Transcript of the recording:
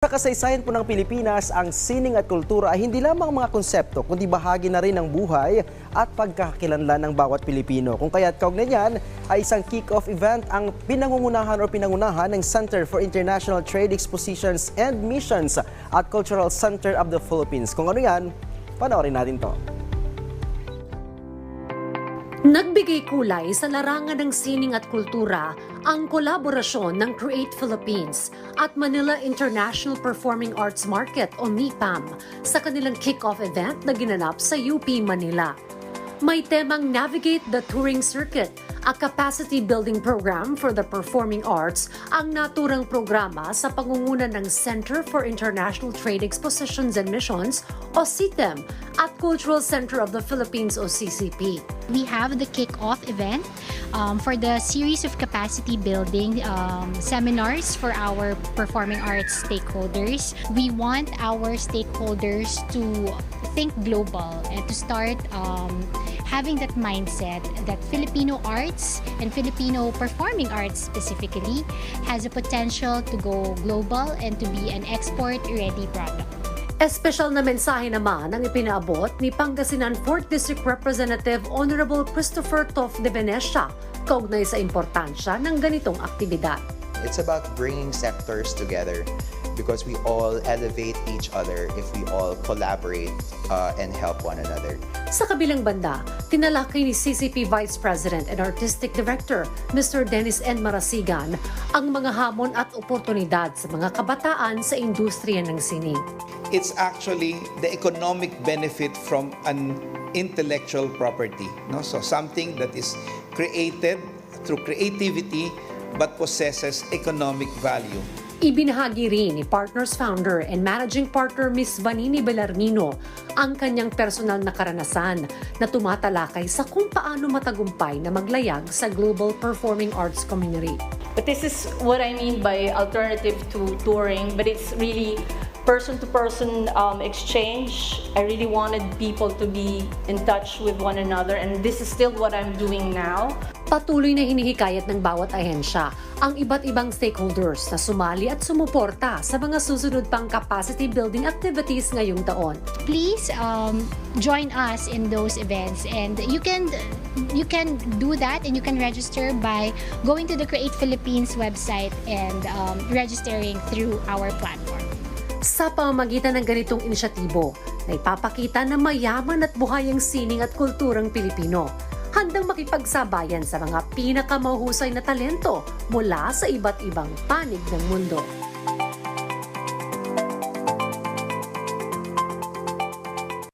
Sa kasaysayan po ng Pilipinas, ang sining at kultura ay hindi lamang mga konsepto, kundi bahagi na rin ng buhay at pagkakakilanlan ng bawat Pilipino. Kung kaya't kaugnay niyan ay isang kick-off event ang pinangungunahan o pinangunahan ng Center for International Trade Expositions and Missions at Cultural Center of the Philippines. Kung ano yan, panoorin natin to. Nagbigay kulay sa larangan ng sining at kultura ang kolaborasyon ng Create Philippines at Manila International Performing Arts Market o MIPAM sa kanilang kick-off event na ginanap sa UP Manila. May temang Navigate the Touring Circuit, a capacity building program for the performing arts ang naturang programa sa pangunguna ng Center for International Trade Expositions and Missions o CITEM at Cultural Center of the Philippines o CCP. We have the kick-off event um, for the series of capacity building um, seminars for our performing arts stakeholders. We want our stakeholders to think global and to start um, having that mindset that Filipino arts and Filipino performing arts specifically has a potential to go global and to be an export-ready product. Espesyal na mensahe naman ang ipinaabot ni Pangasinan 4th District Representative Honorable Christopher Toff de Venecia kaugnay sa importansya ng ganitong aktibidad. It's about bringing sectors together because we all elevate each other if we all collaborate uh, and help one another. Sa kabilang banda, tinalakay ni CCP Vice President and Artistic Director Mr. Dennis N. Marasigan ang mga hamon at oportunidad sa mga kabataan sa industriya ng sining. it's actually the economic benefit from an intellectual property no so something that is created through creativity but possesses economic value Ibinahagi rin ni Partners Founder and Managing Partner Ms. Vanini Belarmino ang kanyang personal na karanasan na tumatalakay sa kung paano matagumpay na maglayag sa global performing arts community. But this is what I mean by alternative to touring, but it's really person to person um, exchange. I really wanted people to be in touch with one another, and this is still what I'm doing now. Patuloy na hinihikayat ng bawat ahensya ang iba't ibang stakeholders na sumali at sumuporta sa mga susunod pang capacity building activities ngayong taon. please um, join us in those events and you can you can do that and you can register by going to the create philippines website and um, registering through our platform Sa pamamagitan ng ganitong inisyatibo, na ipapakita na mayaman at buhay ang sining at kulturang Pilipino. Handang makipagsabayan sa mga pinakamahusay na talento mula sa iba't ibang panig ng mundo.